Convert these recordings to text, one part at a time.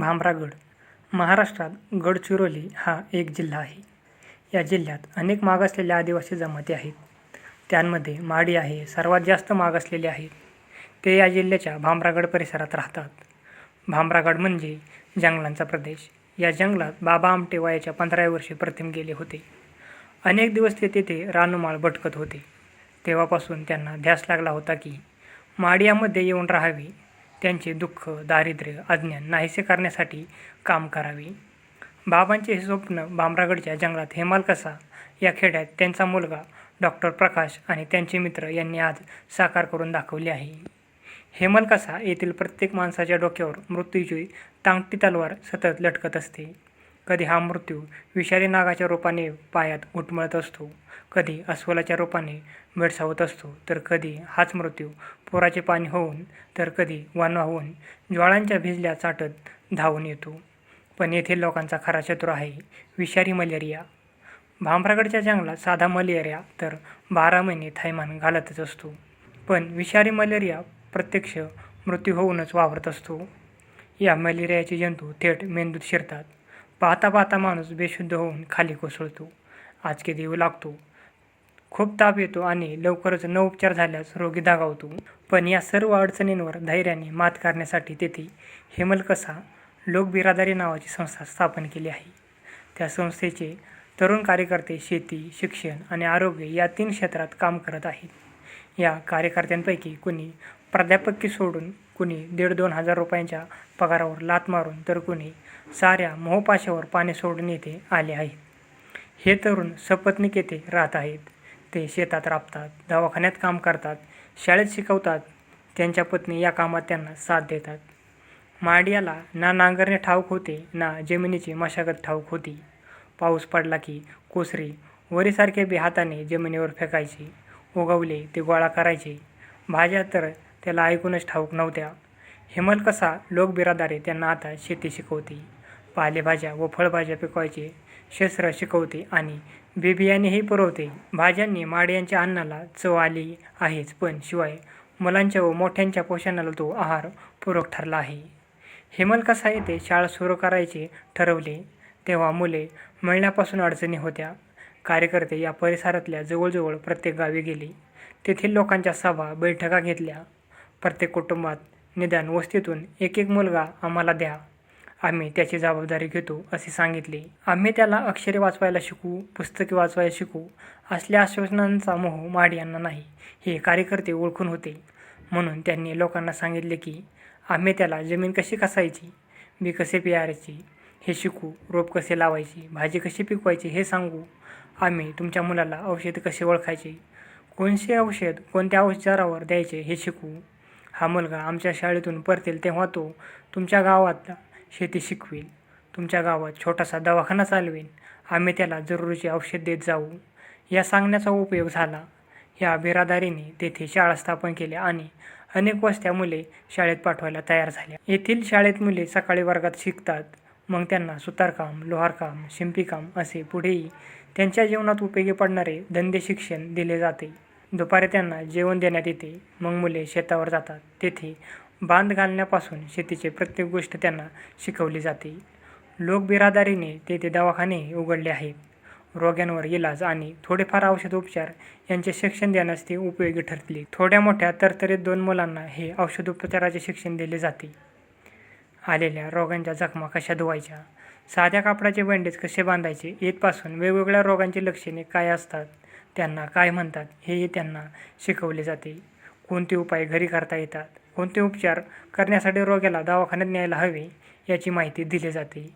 भामरागड महाराष्ट्रात गडचिरोली हा एक जिल्हा आहे. या जिल्ह्यात अनेक मागासलेल्या आदिवासी जमाती आहेत. त्यांमध्ये माडी आहे सर्वात जास्त मागासलेले आहेत ते या जिल्ह्याच्या भामरागड परिसरात राहतात. भामरागड म्हणजे जंगलांचा प्रदेश. या जंगलात बाबा आमटे वयाच्या पंधराव्या वर्षी प्रथम गेले होते. अनेक दिवस ते तेथे रानुमाळ भटकत होते. तेव्हापासून त्यांना ध्यास लागला होता की माडियामध्ये येऊन राहावे. त्यांचे दुःख दारिद्र्य अज्ञान नाहीसे करण्यासाठी काम करावे. बाबांचे हे स्वप्न भामरागडच्या जंगलात हेमालकसा या खेड्यात त्यांचा मुलगा डॉक्टर प्रकाश आणि त्यांचे मित्र यांनी आज साकार करून दाखवले आहे. हेमलकसा येथील प्रत्येक माणसाच्या डोक्यावर मृत्यूची तांगटी तलवार सतत लटकत असते. कधी हा मृत्यू विषारी नागाच्या रूपाने पायात उटमळत असतो. कधी अस्वलाच्या रूपाने भेडसावत असतो तर कधी हाच मृत्यू पुराचे पाणी होऊन तर कधी वन होऊन ज्वाळांच्या भिजल्या चाटत धावून येतो. पण येथील लोकांचा खरा शत्रू आहे विषारी मलेरिया. भामरागडच्या जंगलात साधा मलेरिया तर बारा महिने थैमान घालतच असतो. पण विषारी मलेरिया प्रत्यक्ष मृत्यू होऊनच वावरत असतो. या मलेरियाचे जंतू थेट मेंदूत शिरतात. पाहता पाहता माणूस बेशुद्ध होऊन खाली कोसळतो. आजके देऊ लागतो? खूप ताप येतो आणि लवकरच न उपचार झाल्यास रोगी दागावतो पण या सर्व अडचणींवर धैर्याने मात करण्यासाठी तेथे हेमलकसा लोकबिरादारी नावाची संस्था स्थापन केली आहे. त्या संस्थेचे तरुण कार्यकर्ते शेती शिक्षण आणि आरोग्य या तीन क्षेत्रात काम करत आहेत. या कार्यकर्त्यांपैकी कुणी प्राध्यापकी सोडून कुणी दीड दोन हजार रुपयांच्या पगारावर लात मारून तर कुणी साऱ्या मोहपाशावर पाणी सोडून येथे आले आहेत. हे तरुण सपत्नीक येथे राहत आहेत. ते शेतात राबतात दवाखान्यात काम करतात शाळेत शिकवतात. त्यांच्या पत्नी या कामात त्यांना साथ देतात. माडियाला ना नांगरणे ठाऊक होते ना जमिनीची मशागत ठाऊक होती. पाऊस पडला की कोसरी वरीसारखे बी हाताने जमिनीवर फेकायचे उगवले ते गोळा करायचे. भाज्या तर त्याला ऐकूनच ठाऊक नव्हत्या. हेमलकसा लोकबिरादारे त्यांना आता शेती शिकवते. पालेभाज्या व फळभाज्या पिकवायचे. शस्त्र शिकवते आणि बिबियाणेही पुरवते. भाज्यांनी माड्यांच्या अन्नाला चव आली आहेच पण शिवाय मुलांच्या व मोठ्यांच्या पोषणाला तो आहार पूरक ठरला आहे. हेमलकसा येथे शाळा सुरू करायचे ठरवले तेव्हा मुले मिळण्यापासून अडचणी होत्या. कार्यकर्ते या परिसरातल्या जवळजवळ प्रत्येक गावी गेले. तेथील लोकांच्या सभा बैठका घेतल्या. प्रत्येक कुटुंबात निदान वस्तीतून एक एक मुलगा आम्हाला द्या. आम्ही त्याची जबाबदारी घेतो असे सांगितले. आम्ही त्याला अक्षरे वाचवायला शिकू पुस्तके वाचवायला शिकू असल्या आश्वासनांचा मोह माड यांना नाही हे कार्यकर्ते ओळखून होते. म्हणून त्यांनी लोकांना सांगितले की आम्ही त्याला जमीन कशी कसायची बी कसे पियारायची हे शिकू रोप कसे लावायची भाजी कशी पिकवायची हे सांगू. आम्ही तुमच्या मुलाला औषध कसे ओळखायचे कोणते औषध कोणत्या औषधारावर द्यायचे हे शिकू. हा मुलगा आमच्या शाळेतून परतेल तेव्हा तो तुमच्या गावात शेती शिकवीन. तुमच्या गावात छोटासा दवाखाना चालवीन. आम्ही त्याला जरुरीची औषध देत जाऊ. या सांगण्याचा उपयोग झाला. या बिरादारीने तेथे शाळा स्थापन केल्या आणि अनेक वस्त्या मुले शाळेत पाठवायला तयार झाल्या. येथील शाळेत मुले सकाळी वर्गात शिकतात. मग त्यांना सुतारकाम लोहारकाम शिंपीकाम असे पुढेही त्यांच्या जीवनात उपयोगी पडणारे धंदे शिक्षण दिले जाते. दुपारी त्यांना जेवण देण्यात येते. मग मुले शेतावर जातात. तेथे बांध घालण्यापासून शेतीचे प्रत्येक गोष्ट त्यांना शिकवली जाते. लोकबिरादारीने तेथे दवाखाने उघडले आहेत. रोग्यांवर इलाज आणि थोडेफार औषध उपचार यांचे शिक्षण देण्यास ते उपयोगी ठरले थोड्या मोठ्या तरतरीत दोन मुलांना हे औषधोपचाराचे शिक्षण दिले जाते. आलेल्या रोगांच्या जखमा कशा धुवायच्या? साध्या कापडाचे बँडेज कसे बांधायचे? येतपासून वेगवेगळ्या रोगांची लक्षणे काय असतात? त्यांना काय म्हणतात? हेही त्यांना शिकवले जाते. कोणते उपाय घरी करता येतात? कोणते उपचार करण्यासाठी रोग्याला दवाखान्यात न्यायला हवे याची माहिती दिली जाते.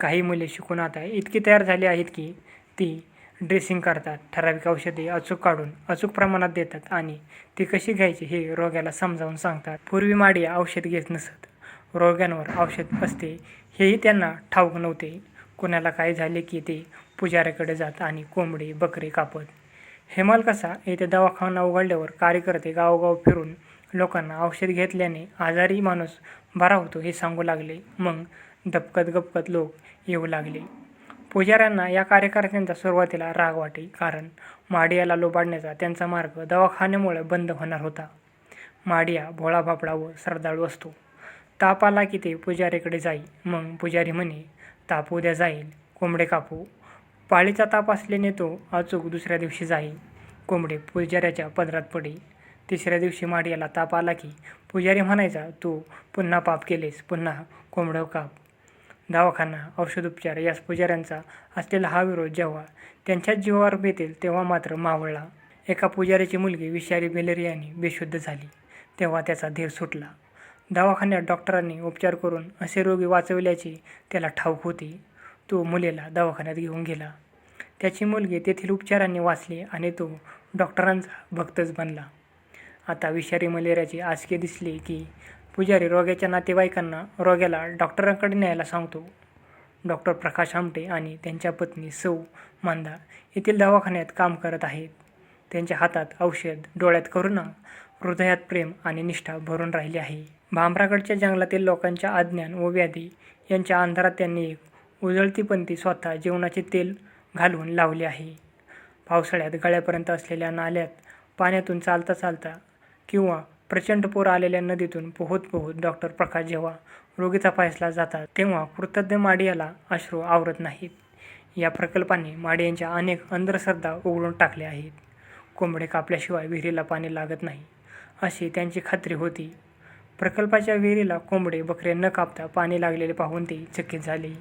काही मुले शिकून आता इतकी तयार झाली आहेत की ती ड्रेसिंग करतात. ठराविक औषधे अचूक काढून अचूक प्रमाणात देतात आणि ती कशी घ्यायची हे रोग्याला समजावून सांगतात. पूर्वी माडिया औषध घेत नसत. रोग्यांवर औषध असते हेही त्यांना ठाऊक नव्हते. कोणाला काय झाले की ते पुजाऱ्याकडे जात आणि कोंबडे बकरे कापत. हेमाल कसा येथे दवाखाना उघडल्यावर कार्यकर्ते गावोगाव फिरून लोकांना औषध घेतल्याने आजारी माणूस बरा होतो हे सांगू लागले. मग दपकत गपकत लोक येऊ लागले. पुजाऱ्यांना या कार्यकर्त्यांचा सुरुवातीला राग वाटे कारण माडियाला लोबाडण्याचा त्यांचा मार्ग दवाखान्यामुळे बंद होणार होता. माडिया भोळा भापडा व श्रद्धाळू असतो. ताप आला की ते पुजारीकडे जाई. मग पुजारी म्हणे ताप उद्या जाईल. कोंबडे कापू. पाळीचा ताप असल्याने तो अचूक दुसऱ्या दिवशी जाई. कोंबडे पुजाऱ्याच्या पदरात पडेल तिसऱ्या दिवशी माडियाला ताप आला की पुजारी म्हणायचा तू पुन्हा पाप केलेस पुन्हा कोंबडं काप. दवाखाना औषधोपचार यास पुजाऱ्यांचा असलेला हा विरोध जेव्हा त्यांच्याच जीवावर बेतेल तेव्हा मात्र मावळला. एका पुजाऱ्याची मुलगी विषारी बेलेरियाने बेशुद्ध झाली तेव्हा त्याचा धीर सुटला. दवाखान्यात डॉक्टरांनी उपचार करून असे रोगी वाचवल्याची त्याला ठाऊक होती. तो मुलीला दवाखान्यात घेऊन गेला. त्याची मुलगी तेथील उपचारांनी वाचली आणि तो डॉक्टरांचा भक्तच बनला. आता विषारी मलेरियाची आसके दिसली की पुजारी रोग्याच्या नातेवाईकांना रोग्याला डॉक्टरांकडे न्यायला सांगतो. डॉक्टर प्रकाश आमटे आणि त्यांच्या पत्नी सौ मांदा येथील दवाखान्यात काम करत आहेत. त्यांच्या हातात औषध डोळ्यात करुणा हृदयात प्रेम आणि निष्ठा भरून राहिली आहे. भामरागडच्या जंगलातील लोकांच्या अज्ञान व व्याधी यांच्या अंधारात त्यांनी एक उजळतीपंथी स्वतः जेवणाचे तेल घालून लावले आहे. पावसाळ्यात गळ्यापर्यंत असलेल्या नाल्यात पाण्यातून चालता चालता किंवा प्रचंड पूर आलेल्या नदीतून पोहत पोहत डॉक्टर प्रकाश जेव्हा रोगीचा पायसला जातात तेव्हा कृतज्ञ माडियाला अश्रू आवरत नाहीत. या प्रकल्पाने माडियांच्या अनेक अंधश्रद्धा उघडून टाकल्या आहेत. कोंबडे कापल्याशिवाय विहिरीला पाणी लागत नाही अशी त्यांची खात्री होती. प्रकल्पाच्या विहिरीला कोंबडे बकरे न कापता पाणी लागलेले पाहून ते चकित झाले.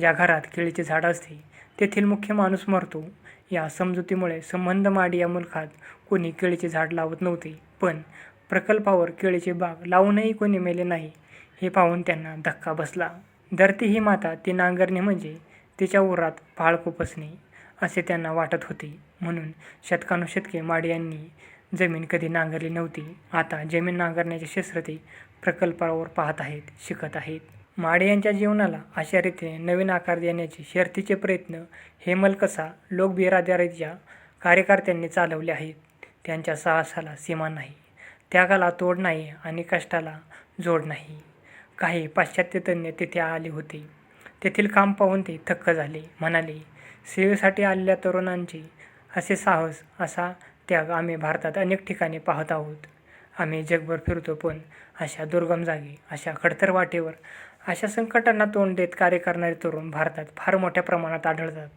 ज्या घरात केळीचे झाड असते तेथील मुख्य माणूस मरतो. या समजुतीमुळे संबंध माडी या मुलखात कोणी केळीचे झाड लावत नव्हते पण प्रकल्पावर केळीचे बाग लावूनही कोणी मेले नाही हे पाहून त्यांना धक्का बसला. धरती ही माता ती नांगरणे म्हणजे तिच्या उरात फाळ खुपसणे असे त्यांना वाटत होते. म्हणून शतकानुशतके माडी यांनी जमीन कधी नांगरली नव्हती. आता जमीन नांगरण्याचे शस्त्र ते प्रकल्पावर पाहत आहेत शिकत आहेत. माडे यांच्या जीवनाला अशा रीतीने नवीन आकार देण्याचे शर्थीचे प्रयत्न हेमलकसा लोकबिरादरीच्या कार्यकर्त्यांनी चालवले आहेत. त्यांच्या साहसाला सीमा नाही. त्यागाला तोड नाही आणि कष्टाला जोड नाही. काही पाश्चात्य तज्ज्ञ तिथे आले होते. तेथील काम पाहून ते थक्क झाले. म्हणाले सेवेसाठी आलेल्या तरुणांचे असे साहस असा त्याग आम्ही भारतात अनेक ठिकाणी पाहत आहोत. आम्ही जगभर फिरतो पण अशा दुर्गम जागी अशा खडतर वाटेवर अशा संकटांना तोंड देत कार्य करणारे तरुण भारतात फार मोठ्या प्रमाणात आढळतात.